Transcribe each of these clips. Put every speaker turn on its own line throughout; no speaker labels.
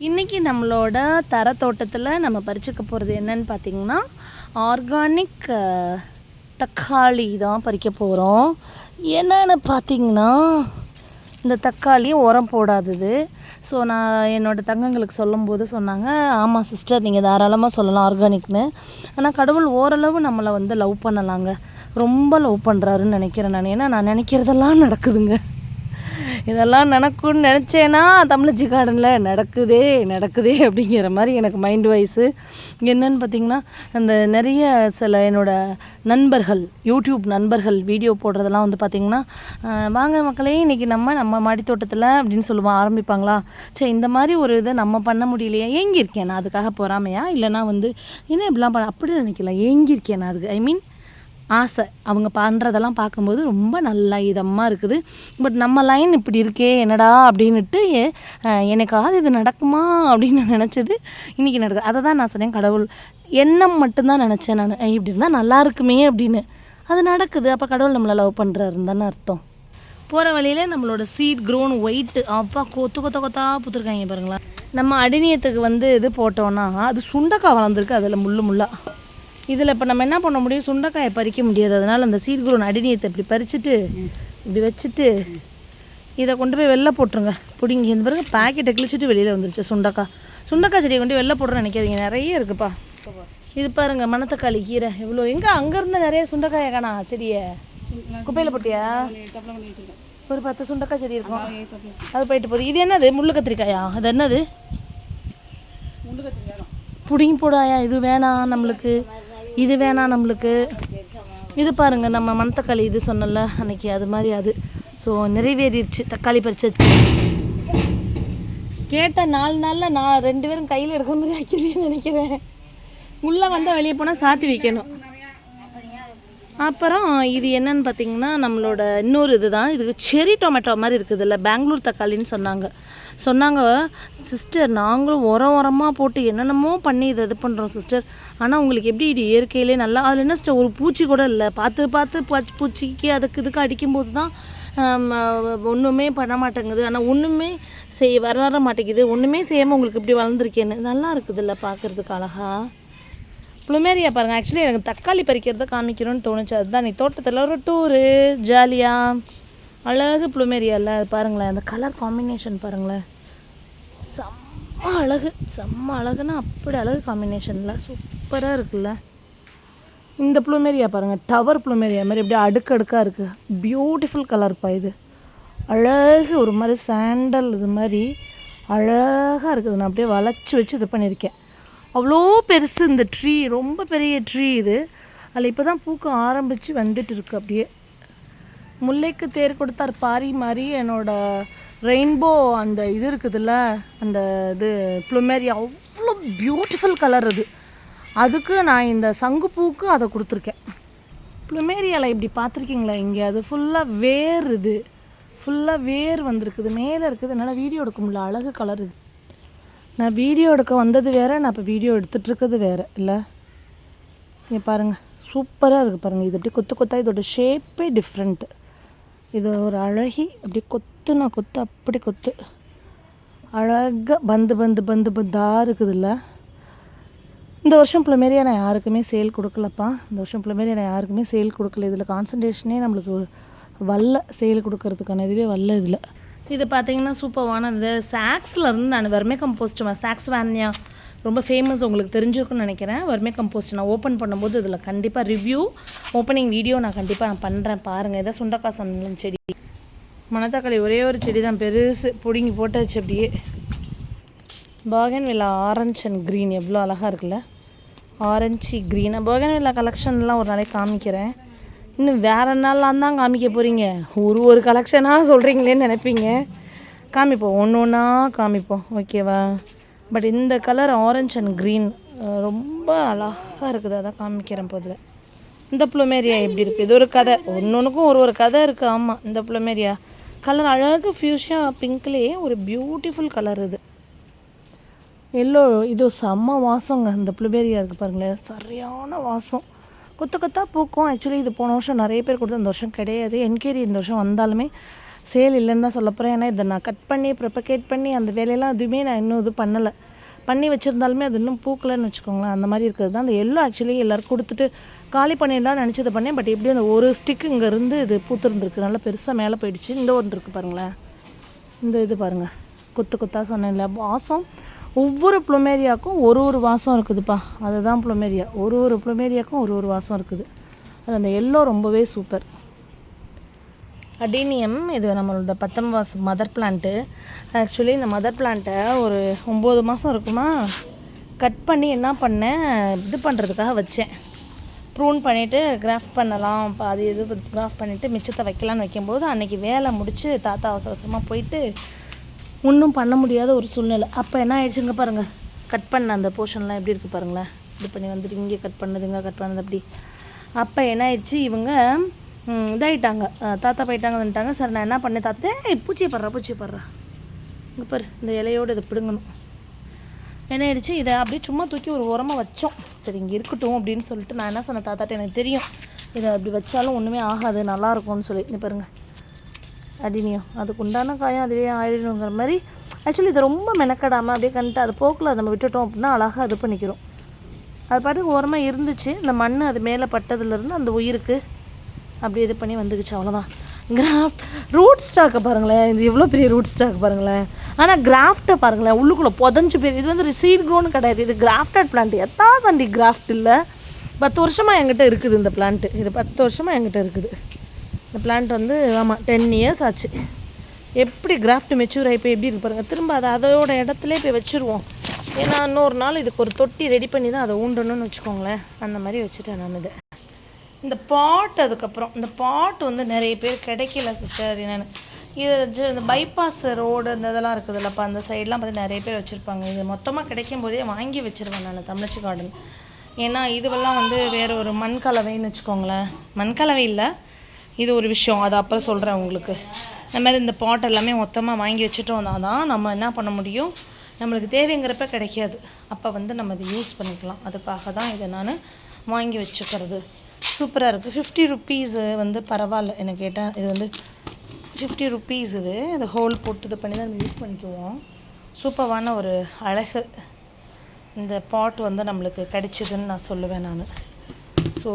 இன்றைக்கி நம்மளோட தர தோட்டத்தில் நம்ம பறிச்சுக்க போகிறது என்னன்னு பார்த்தீங்கன்னா ஆர்கானிக் தக்காளி தான் பறிக்க போகிறோம் என்னன்னு பார்த்தீங்கன்னா இந்த தக்காளி உரம் போடாதது. ஸோ நான் என்னோடய தங்கங்களுக்கு சொல்லும்போது சொன்னாங்க ஆமாம் சிஸ்டர் நீங்கள் தாராளமாக சொல்லலாம் ஆர்கானிக்னு ஆனால் கடவுள் ஓரளவு நம்மளை வந்து லவ் பண்ணலாங்க. ரொம்ப லவ் பண்ணுறாருன்னு நினைக்கிறேன் நான். ஏன்னா நான் நினைக்கிறதெல்லாம் நடக்குதுங்க. இதெல்லாம் நடக்கும்னு நினச்சேன்னா தமிழச்சி கார்டனில் நடக்குதே நடக்குதே அப்படிங்கிற மாதிரி எனக்கு மைண்ட் வைஸு என்னன்னு பார்த்தீங்கன்னா அந்த நிறைய சில என்னோட நண்பர்கள் யூடியூப் நண்பர்கள் வீடியோ போடுறதெல்லாம் வந்து பார்த்திங்கன்னா வாங்க மக்களே இன்றைக்கி நம்ம நம்ம மாடித்தோட்டத்தில் அப்படின்னு சொல்லுவோம் ஆரம்பிப்பாங்களா? சரி இந்த மாதிரி ஒரு இதை நம்ம பண்ண முடியலையா? ஏங்கியிருக்கேன் நான் அதுக்காக பொறாமையா? இல்லைனா வந்து என்ன இப்படிலாம் பண்ண அப்படி நினைக்கல ஏங்கியிருக்கேன் நான் அதுக்கு. ஐ மீன் ஆசை. அவங்க பண்ணுறதெல்லாம் பார்க்கும்போது ரொம்ப நல்லா இதமாக இருக்குது. பட் நம்ம லைன் இப்படி இருக்கே என்னடா அப்படின்னுட்டு எனக்காவது இது நடக்குமா அப்படின்னு நான் நினச்சது இன்றைக்கி நடக்குது. அதை தான் நான் சொன்னேன் கடவுள். எண்ணம் மட்டும்தான் நினச்சேன் நான். இப்படி இருந்தால் நல்லா இருக்குமே அப்படின்னு. அது நடக்குது. அப்போ கடவுள் நம்மளை லவ் பண்ணுறாருன்னு தானே அர்த்தம். போகிற வழியில் நம்மளோட சீட் க்ரோன் ஒயிட்டு அப்பா கொத்து கொத்த கொத்தா புத்துருக்காங்க பாருங்களேன். நம்ம அடிநியத்துக்கு வந்து இது போட்டோன்னா அது சுண்டக்காய் வளர்ந்துருக்கு அதில் முள்ளு முள்ளாக இதில் இப்போ நம்ம என்ன பண்ண முடியும்? சுண்டைக்காயை பறிக்க முடியாது. அதனால் அந்த சீட் க்ரோன் அடிநியத்தை இப்படி பறிச்சுட்டு இப்படி வச்சுட்டு இதை கொண்டு போய் வெளில போட்டுருங்க. பிடிங்கி இந்த பிறகு பாக்கெட்டை கிழிச்சிட்டு வெளியில் வந்துருச்சு சுண்டக்காய். சுண்டக்காய் செடியை கொண்டு வெளில போடுறேன்னு நினைக்காதீங்க. நிறைய இருக்குப்பா. இது பாருங்க மணத்தக்காளி கீரை. எவ்வளோ எங்கே அங்கேருந்து நிறைய சுண்டைக்காயை காணா செடியை? குப்பையில் போட்டியா? ஒரு பத்து சுண்டைக்காய் செடி இருக்கும். அது போயிட்டு போகுது. இது என்னது? முள்ளு கத்திரிக்காயா? அது என்னது? புடிங்கி போடாயா? இது வேணாம் நம்மளுக்கு. இது வேணாம் நம்மளுக்கு. இது பாருங்கள் நம்ம மணத்தக்காளி இது சொன்னல அன்னைக்கு அது மாதிரி அது. ஸோ நிறைவேறிடுச்சு தக்காளி பறிச்சாச்சு கேட்ட நாலு நாளில் நான் ரெண்டு பேரும் கையில் எடுக்கிற மாதிரி ஆக்கிடுவேன்னு நினைக்கிறேன். உள்ளே வந்தால் வெளியே போனால் சாத்தி வைக்கணும். அப்புறம் இது என்னன்னு பார்த்தீங்கன்னா நம்மளோட இன்னொரு இதுதான். இது செரி டொமேட்டோ மாதிரி இருக்குது இல்லை பெங்களூர் தக்காளின்னு சொன்னாங்க. சொன்னாங்க சிஸ்டர் நாங்களும் உரம் உரமாக போட்டு என்னென்னமோ பண்ணி இதை இது பண்ணுறோம் சிஸ்டர் ஆனால் உங்களுக்கு எப்படி இது இயற்கையிலே நல்லா அதில் என்ன சிஸ்டர் ஒரு பூச்சி கூட இல்லை. பார்த்து பார்த்து பூச்சிக்கு அதுக்கு இதுக்கு அடிக்கும்போது தான் ஒன்றுமே பண்ண மாட்டேங்குது. ஆனால் ஒன்றுமே செய் வர வர மாட்டேங்குது. ஒன்றுமே செய்யாமல் உங்களுக்கு இப்படி வளர்ந்துருக்கேன்னு. நல்லா இருக்குதுல்ல பார்க்குறதுக்கு அழகாக ப்ளூமேரியா பாருங்கள் ஆக்சுவலி எனக்கு தக்காளி பறிக்கிறத காமிக்கணும்னு தோணுச்சு. அதுதான் நீ தோட்டத்தில் ஒரு டூரு ஜாலியாக அழகு ப்ளூமேரியாவில் அது பாருங்களேன். அந்த கலர் காம்பினேஷன் பாருங்களேன். செம்ம அழகு. செம்ம அழகுன்னா அப்படி அழகு காம்பினேஷனில் சூப்பராக இருக்குல்ல. இந்த ப்ளூமேரியா பாருங்கள் டவர் ப்ளூமேரியா மாதிரி அப்படியே அடுக்கடுக்காக இருக்குது பியூட்டிஃபுல் கலர்ப்பா இது. அழகு ஒரு மாதிரி சாண்டல் இது மாதிரி அழகாக இருக்குது. நான் அப்படியே வளைச்சி வச்சு இது பண்ணியிருக்கேன். அவ்வளோ பெருசு இந்த ட்ரீ ரொம்ப பெரிய ட்ரீ இது. அதில் இப்போ தான் பூக்க ஆரம்பித்து வந்துட்டு இருக்கு அப்படியே. முல்லைக்கு தேர் கொடுத்தார் பாரி மாதிரி என்னோட ரெயின்போ அந்த இது இருக்குதுல்ல அந்த இது ப்ளூமேரியா அவ்வளோ பியூட்டிஃபுல் கலர் அது. அதுக்கு நான் இந்த சங்குப்பூக்கு அதை கொடுத்துருக்கேன். ப்ளூமேரியாவில் இப்படி பார்த்துருக்கீங்களா இங்கே? அது ஃபுல்லாக வேர் இது. ஃபுல்லாக வேர் வந்திருக்குது மேலே இருக்குது. என்னால் வீடியோ எடுக்க முடியல. அழகு கலர் இது. நான் வீடியோ எடுக்க வந்தது வேறு நான் இப்போ வீடியோ எடுத்துகிட்டு இருக்கிறது வேறு இல்லை? இங்கே பாருங்கள் சூப்பராக இருக்குது பாருங்கள் இது அப்படியே கொத்து கொத்தா இதோட ஷேப்பே டிஃப்ரெண்ட்டு இது ஒரு அழகி அப்படியே கொத்துனா கொத்து அப்படி கொத்து. அழகாக பந்து பந்து பந்து பந்தாக இருக்குதுல்ல? இந்த வருஷம் பிள்ளைமாரி நான் யாருக்குமே சேல் கொடுக்கலப்பா. இந்த வருஷம் பிள்ளைமாரி நான் யாருக்குமே சேல் கொடுக்கல. இதில் கான்சன்ட்ரேஷனே நம்மளுக்கு வல்ல சேல் கொடுக்கறதுக்கான இதுவே வல்ல இதில். இது பார்த்தீங்கன்னா சூப்பர்வான இந்த சாக்ஸ்லேருந்து நான் வர்மே கம்போஸ்ட் சாக்ஸ் வேன்யா ரொம்ப ஃபேமஸ் உங்களுக்கு தெரிஞ்சிருக்கும்னு நினைக்கிறேன். வர்மே கம்போஸ்ட் நான் ஓப்பன் பண்ணும்போது இதில் கண்டிப்பாக ரிவ்யூ ஓப்பனிங் வீடியோ நான் கண்டிப்பாக நான் பண்ணுறேன் பாருங்கள் இதை சுண்டக்காய் சந்தம் செடி. மணத்தக்காளி ஒரே ஒரு செடி தான் பெருசு பிடுங்கி போட்டாச்சு அப்படியே. Bougainvillea orange and green எவ்வளோ அழகாக இருக்குல்ல ஆரஞ்சு க்ரீன் பாகன் வில்லா கலெக்ஷன்லாம் ஒரு நாளைக்கு காமிக்கிறேன். இன்னும் வேறு நாள்லாம் தான் காமிக்க போகிறீங்க ஒரு ஒரு கலெக்ஷனாக சொல்கிறீங்களேன்னு நினைப்பீங்க. காமிப்போம். ஒன்று ஒன்றா காமிப்போம். ஓகேவா பட் இந்த கலர் ஆரஞ்ச் அண்ட் க்ரீன் ரொம்ப அழகாக இருக்குது. அதான் காமிக்கிறேன் போதில் இந்த ப்ளூமேரியா எப்படி இருக்குது இது ஒரு கதை. ஒன்று ஒன்றுக்கும் ஒரு ஒரு கதை இருக்குது ஆமாம் இந்த ப்ளூமேரியா. கலர் அழகு ஃபியூஷியா பிங்க்லேயே ஒரு பியூட்டிஃபுல் கலர் இது. எல்லோ இது செம்ம வாசங்க. இந்த ப்ளூபேரியா இருக்குது பாருங்களேன். சரியான வாசம். கொத்து கொத்தாக பூக்கும். ஆக்சுவலி இது போன வருஷம் நிறைய பேர் கொடுத்து இந்த வருஷம் கிடையாது. என்கேரி இந்த வருஷம் வந்தாலுமே சேல் இல்லைன்னு தான் சொல்ல போகிறேன் ஏன்னா இதை நான் கட் பண்ணி ப்ரிப்பகேட் பண்ணி அந்த வேலையெல்லாம் எதுவுமே நான் இன்னும் இது பண்ணலை. பண்ணி வச்சுருந்தாலுமே அது இன்னும் பூக்கலைன்னு வச்சுக்கோங்களேன். அந்த மாதிரி இருக்கிறது தான். அந்த எல்லோ ஆக்சுவலி எல்லோரும் கொடுத்துட்டு காலி பண்ணிடலாம் நினச்சது பண்ணேன். பட் எப்படியும் அந்த ஒரு ஸ்டிக் இங்கேருந்து இது பூத்துருந்துருக்கு. நல்லா பெருசாக மேலே போயிடுச்சு. இந்த ஒன்று இருக்குது பாருங்களேன். இந்த இது பாருங்கள் கொத்து கொத்தாக சொன்னேன்ல. வாசம் ஒவ்வொரு ப்ளூமேரியாவுக்கும் ஒரு ஒரு வாசம் இருக்குதுப்பா. அதுதான் ப்ளூமேரியா ஒரு ஒரு ப்ளூமேரியாவுக்கும் ஒரு ஒரு வாசம் இருக்குது. அது அந்த எல்லோ ரொம்பவே சூப்பர் அடீனியம் இது நம்மளோட பத்தம் வாசம் மதர் பிளான்ட்டு ஆக்சுவலி இந்த மதர் பிளான்ட்டை ஒரு ஒம்பது மாதம் இருக்குமா? கட் பண்ணி என்ன பண்ணேன்? இது பண்ணுறதுக்காக வச்சேன். ப்ரூன் பண்ணிவிட்டு கிராஃப்ட் பண்ணலாம். பாதி இது கிராஃப்ட் பண்ணிவிட்டு மிச்சத்தை வைக்கலான்னு வைக்கும்போது அன்றைக்கி வேலை முடித்து தாத்தா அவசர அவசரமாக போயிட்டு ஒன்றும் பண்ண முடியாத ஒரு சூழ்நிலை. அப்போ என்ன ஆயிடுச்சுங்க பாருங்கள் கட் பண்ண அந்த போர்ஷன்லாம் எப்படி இருக்குது பாருங்களேன். இது பண்ணி வந்துட்டு இங்கே கட் பண்ணதுங்க கட் பண்ணது அப்படி. அப்போ என்ன ஆயிடுச்சு? இவங்க இதாகிட்டாங்க தாத்தா போயிட்டாங்க வந்துட்டாங்க. சரி நான் என்ன பண்ணேன் தாத்தா? பூச்சியை படுறா பூச்சியை படுறா. இங்கே பாரு இந்த இலையோடு இதை பிடுங்கணும். என்ன ஆயிடுச்சு? இதை அப்படியே சும்மா தூக்கி ஒரு உரமாக வச்சோம். சரி இங்கே இருக்கட்டும் அப்படின்னு சொல்லிட்டு நான் என்ன சொன்னேன்? தாத்தாட்ட எனக்கு தெரியும். இதை அப்படி வச்சாலும் ஒன்றுமே ஆகாது நல்லாயிருக்கும்னு சொல்லி. பாருங்கள் அடினியம் அதுக்கு உண்டான காயம் அதுவே ஆயிடணுங்கிற மாதிரி ஆக்சுவலி இதை ரொம்ப மெனக்கடாமல் அப்படியே கண்டுட்டு அது போக்கில் நம்ம விட்டுட்டோம் அப்படின்னா அழகாக இது பண்ணிக்கிறோம். அது பாட்டுக்கு ஓரமாக இருந்துச்சு இந்த மண் அது மேலே பட்டதுலேருந்து அந்த உயிருக்கு அப்படி இது பண்ணி வந்துக்குச்சு அவ்வளோதான் கிராஃப்ட் ரூட் ஸ்டாக்கை பாருங்களேன் இது எவ்வளோ பெரிய ரூட் ஸ்டாக் பாருங்களேன். ஆனால் கிராஃப்ட்டை பாருங்களேன் உள்ளுக்குள்ளே புதஞ்சு போய் இது வந்து சீட் க்ரோன்னு கிடையாது இது கிராஃப்டட் பிளான்ட் எத்தா தண்டி கிராஃப்ட் இல்லை. பத்து வருஷமாக என்கிட்ட இருக்குது இந்த பிளான்ட்டு இது பத்து வருஷமாக என்கிட்ட இருக்குது. இந்த பிளான்ட் வந்து ஆமாம் டென் இயர்ஸ் ஆச்சு. எப்படி கிராஃப்ட் மெச்சூர் ஆகி போய் எப்படி இருக்கு பாருங்கள் திரும்ப அதை அதோட இடத்துலே போய் வச்சுருவோம். ஏன்னா இன்னொரு நாள் இதுக்கு ஒரு தொட்டி ரெடி பண்ணி தான் அதை ஊண்டணும்னு வச்சுக்கோங்களேன். அந்த மாதிரி வச்சுட்டேன் நான் இதை. இந்த பாட் அதுக்கப்புறம் இந்த பாட் வந்து நிறைய பேர் கிடைக்கல சிஸ்டர் என்னென்னு இது இந்த பைபாஸ் ரோடு இந்த இதெல்லாம் இருக்குதுல்லப்பா அந்த சைட்லாம் பார்த்து நிறைய பேர் வச்சுருப்பாங்க. இது மொத்தமாக கிடைக்கும் போதே வாங்கி வச்சுருவேன் நான் தமிழச்சி கார்டன் ஏன்னா இதுவெல்லாம் வந்து வேறு ஒரு மண் கலவைன்னு வச்சுக்கோங்களேன். மண் கலவை இல்லை. இது ஒரு விஷயம். அது அப்புறம் சொல்கிறேன் உங்களுக்கு. இந்த மாதிரி இந்த பாட் எல்லாமே மொத்தமாக வாங்கி வச்சுட்டோம்னா தான் நம்ம என்ன பண்ண முடியும்? நம்மளுக்கு தேவைங்கிறப்ப கிடைக்காது. அப்போ வந்து நம்ம அதை யூஸ் பண்ணிக்கலாம். அதுக்காக தான் இதை நான் வாங்கி வச்சுக்கிறது. சூப்பராக இருக்குது ஃபிஃப்டி ருப்பீஸு வந்து பரவாயில்ல. என்ன கேட்டால் இது வந்து ஃபிஃப்டி ருப்பீஸ் இது. இது ஹோல் போட்டு இது பண்ணி தான் நம்ம யூஸ் பண்ணிக்குவோம். சூப்பரான ஒரு அழகு. இந்த பாட் வந்து நம்மளுக்கு கிடைச்சிதுன்னு நான் சொல்லுவேன் நான். ஸோ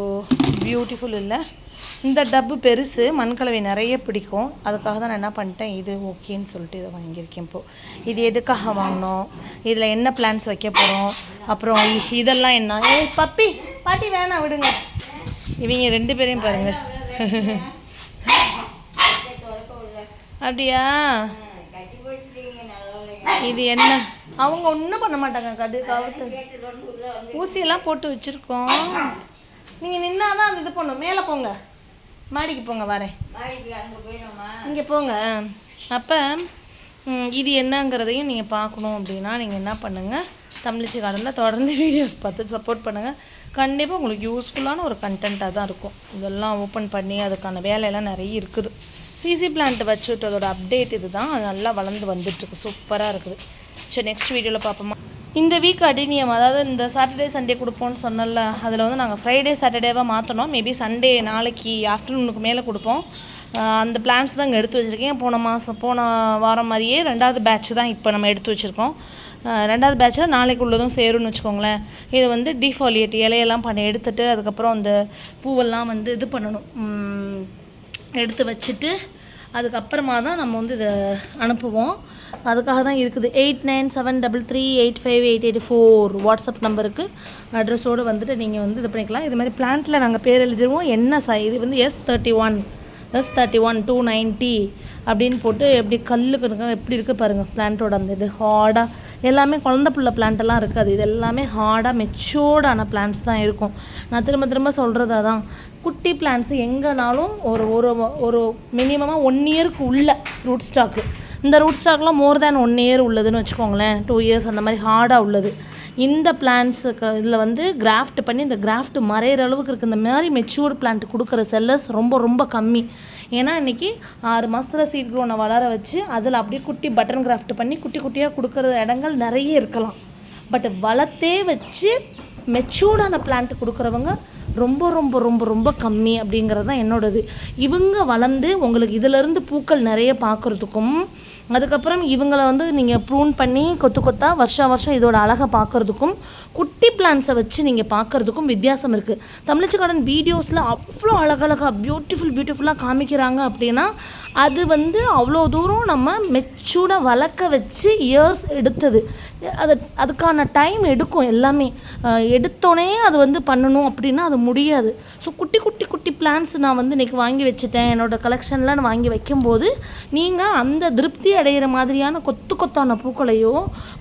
பியூட்டிஃபுல் இல்லை? இந்த டப்பு பெருசு மண்கலவை நிறைய பிடிக்கும். அதுக்காக தான் நான் என்ன பண்ணிட்டேன் இது ஓகேன்னு சொல்லிட்டு இதை வாங்கியிருக்கேன் இப்போது இது எதுக்காக வாங்கினோம்? இதில் என்ன பிளான்ஸ் வைக்க போகிறோம் அப்புறம் இதெல்லாம் என்ன? ஏய் பப்பி பாட்டி வேணாம் விடுங்க. இவங்க ரெண்டு பேரையும் பாருங்கள் அப்படியா? இது என்ன? அவங்க ஒன்றும் பண்ண மாட்டாங்க கடு கவுத்து. ஊசியெல்லாம் போட்டு வச்சுருக்கோம். நீங்கள் நின்னாதான் அது இது பண்ணும். மேலே போங்க. மாடிக்கு போங்க வரேன். இங்கே போங்க. அப்போ இது என்னங்கிறதையும் நீங்கள் பார்க்கணும் அப்படின்னா நீங்கள் என்ன பண்ணுங்கள் தமிழிச்சி கார்டனில் தொடர்ந்து வீடியோஸ் பார்த்து சப்போர்ட் பண்ணுங்கள் கண்டிப்பாக உங்களுக்கு யூஸ்ஃபுல்லான ஒரு கண்டென்ட்டாக தான் இருக்கும். இதெல்லாம் ஓப்பன் பண்ணி அதுக்கான வேலையெல்லாம் நிறைய இருக்குது. சிசி பிளான்ட் வச்சுட்டு அதோட அப்டேட் இது தான். நல்லா வளர்ந்து வந்துட்டுருக்கு சூப்பராக இருக்குது. சரி நெக்ஸ்ட் வீடியோவில் பார்ப்போமா? இந்த வீக் அடினியம் அதாவது இந்த சாட்டர்டே சண்டே கொடுப்போம்னு சொன்னல அதில் வந்து நாங்கள் ஃப்ரைடே சாட்டர்டேவாக மாற்றணும் மேபி சண்டே நாளைக்கு ஆஃப்டர்நூனுக்கு மேலே கொடுப்போம். அந்த பிளான்ஸ் தான் இங்கே எடுத்து வச்சுருக்கேன். போன மாதம் போன வாரம் மாதிரியே ரெண்டாவது பேட்ச் தான் இப்போ நம்ம எடுத்து வச்சுருக்கோம். ரெண்டாவது பேட்சில் நாளைக்கு உள்ளதும் சேரும்னு வச்சுக்கோங்களேன். இது வந்து டிஃபாலியேட் இலையெல்லாம் பண்ணி எடுத்துட்டு அதுக்கப்புறம் அந்த பூவெல்லாம் வந்து இது பண்ணணும். எடுத்து வச்சுட்டு அதுக்கப்புறமா தான் நம்ம வந்து இதை அனுப்புவோம். அதுக்காக தான் இருக்குது. Eight nine seven double three eight five eight eight four WhatsApp நம்பருக்கு அட்ரஸோடு வந்துட்டு நீங்கள் வந்து இது பண்ணிக்கலாம். இது மாதிரி பிளான்ட்டில் நாங்கள் பேர் எழுதிடுவோம் என்ன சை இது வந்து S thirty one S thirty one two ninety அப்படின்னு போட்டு எப்படி கல்லுக்கு இருக்க எப்படி இருக்குது பாருங்கள் பிளான்ட்டோட அந்த இது ஹார்டாக எல்லாமே குழந்த புள்ள பிளான்ட்டெல்லாம் இருக்காது. இது எல்லாமே ஹார்டாக மெச்சோர்டான பிளான்ஸ் தான் இருக்கும். நான் திரும்ப திரும்ப சொல்கிறது அதான். குட்டி பிளான்ஸ் எங்கேனாலும் ஒரு ஒரு ஒரு மினிமமாக ஒன் இயருக்கு உள்ள ரூட் ஸ்டாக்கு இந்த ரூட் ஸ்டாக்லாம் மோர் தேன் ஒன் இயர் உள்ளதுன்னு வச்சுக்கோங்களேன். டூ இயர்ஸ் அந்த மாதிரி ஹார்டாக உள்ளது. இந்த பிளான்ஸுக்கு இதில் வந்து கிராஃப்ட் பண்ணி இந்த கிராஃப்ட் மறையிற அளவுக்கு இருக்குது இந்த மாதிரி மெச்சூர்டு பிளான்ட் கொடுக்குற செல்லர்ஸ் ரொம்ப ரொம்ப கம்மி. ஏன்னா இன்றைக்கி ஆறு மாதத்தில் சீட் க்ரோனை வளர வச்சு அதில் அப்படியே குட்டி பட்டன் கிராஃப்ட் பண்ணி குட்டி குட்டியாக கொடுக்குற இடங்கள் நிறைய இருக்கலாம். பட் வளர்த்தே வச்சு மெச்சூர்டான பிளான்ட் கொடுக்குறவங்க ரொம்ப ரொம்ப ரொம்ப ரொம்ப கம்மி அப்படிங்கிறது தான் என்னோடது. இவங்க வளர்ந்து உங்களுக்கு இதிலிருந்து பூக்கள் நிறைய பார்க்குறதுக்கும் அதுக்கப்புறம் இவங்கள வந்து நீங்கள் ப்ரூன் பண்ணி கொத்து கொத்தா வருஷம் வருஷம் இதோட அழகை பார்க்குறதுக்கும் குட்டி பிளான்ஸை வச்சு நீங்கள் பார்க்குறதுக்கும் வித்தியாசம் இருக்குது தமிழச்சி கார்டன் வீடியோஸில் அவ்வளோ அழகழகாக பியூட்டிஃபுல் பியூட்டிஃபுல்லாக காமிக்கிறாங்க அப்படின்னா அது வந்து அவ்வளோ தூரம் நம்ம மெச்சூர்டாக வளர்க்க வச்சு இயர்ஸ் எடுத்தது. அது அதுக்கான டைம் எடுக்கும் எல்லாமே. எடுத்தோடனே அது வந்து பண்ணணும் அப்படின்னா அது முடியாது. ஸோ குட்டி குட்டி குட்டி பிளான்ஸ் நான் வந்து இன்றைக்கி வாங்கி வச்சுட்டேன். என்னோடய கலெக்ஷனில் நான் வாங்கி வைக்கும்போது நீங்கள் அந்த திருப்தி அடைகிற மாதிரியான கொத்து கொத்தான பூக்களையோ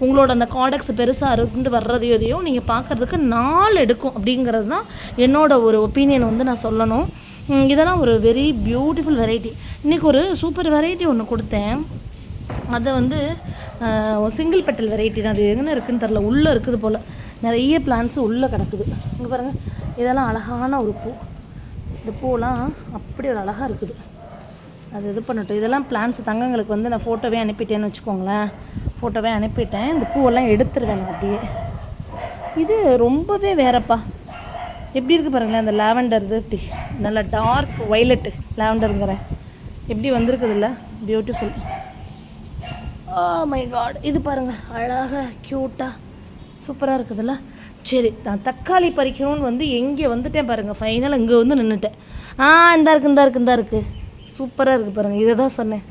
உங்களோட அந்த காடக்ஸ் பெருசாக இருந்து வர்றதையோ இதையோ நீங்கள் பார்க்குறதுக்கு நாள் எடுக்கும் அப்படிங்கிறது தான் என்னோட ஒரு ஒப்பீனியன் வந்து நான் சொல்லணும். இதெல்லாம் ஒரு வெரி பியூட்டிஃபுல் வெரைட்டி இன்றைக்கி ஒரு சூப்பர் வெரைட்டி ஒன்று கொடுத்தேன். அதை வந்து சிங்கிள் பெட்டல் வெரைட்டி தான். அது எங்கே இருக்குன்னு தெரில உள்ளே இருக்குது போல். நிறைய பிளான்ஸு உள்ளே கிடக்குது. இங்கே பாருங்கள் இதெல்லாம் அழகான ஒரு பூ. இந்த பூலாம் அப்படி ஒரு அழகாக இருக்குது. அது இது பண்ணட்டும். இதெல்லாம் பிளான்ஸ் தங்கங்களுக்கு வந்து நான் ஃபோட்டோவே அனுப்பிட்டேன்னு வச்சுக்கோங்களேன். ஃபோட்டோவே அனுப்பிட்டேன். இந்த பூவெல்லாம் எடுத்துருவேன் நான் அப்படியே. இது ரொம்பவே வேறப்பா. எப்படி இருக்குது பாருங்களேன் அந்த லாவெண்டர் இது இப்படி. நல்லா டார்க் வைலட்டு லாவெண்டருங்கிறேன் எப்படி வந்திருக்குதுல்ல beautiful oh my God oh இது பாருங்கள் அழகாக க்யூட்டாக சூப்பராக இருக்குதுல்ல சரி நான் தக்காளி பறிக்கணும்னு வந்து எங்கே வந்துட்டேன் பாருங்கள் ஃபைனல் இங்கே வந்து நின்றுட்டேன் ஆ இந்தா இருக்கு இந்தா இருக்கு இந்தா இருக்குது சூப்பராக இருக்குது பாருங்கள் இதை தான் சொன்னேன்.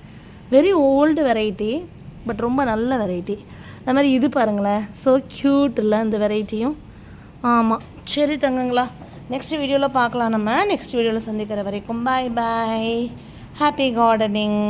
வெரி ஓல்டு வெரைட்டி பட் ரொம்ப நல்ல வெரைட்டி அது மாதிரி இது பாருங்களேன். ஸோ க்யூட் இல்லை இந்த வெரைட்டியும் ஆமாம் சரி தங்கங்களா நெக்ஸ்ட் வீடியோவில் பார்க்கலாம் நம்ம. நெக்ஸ்ட் வீடியோவில் சந்திக்கிற வரைக்கும் பாய் பாய் ஹாப்பி கார்டனிங்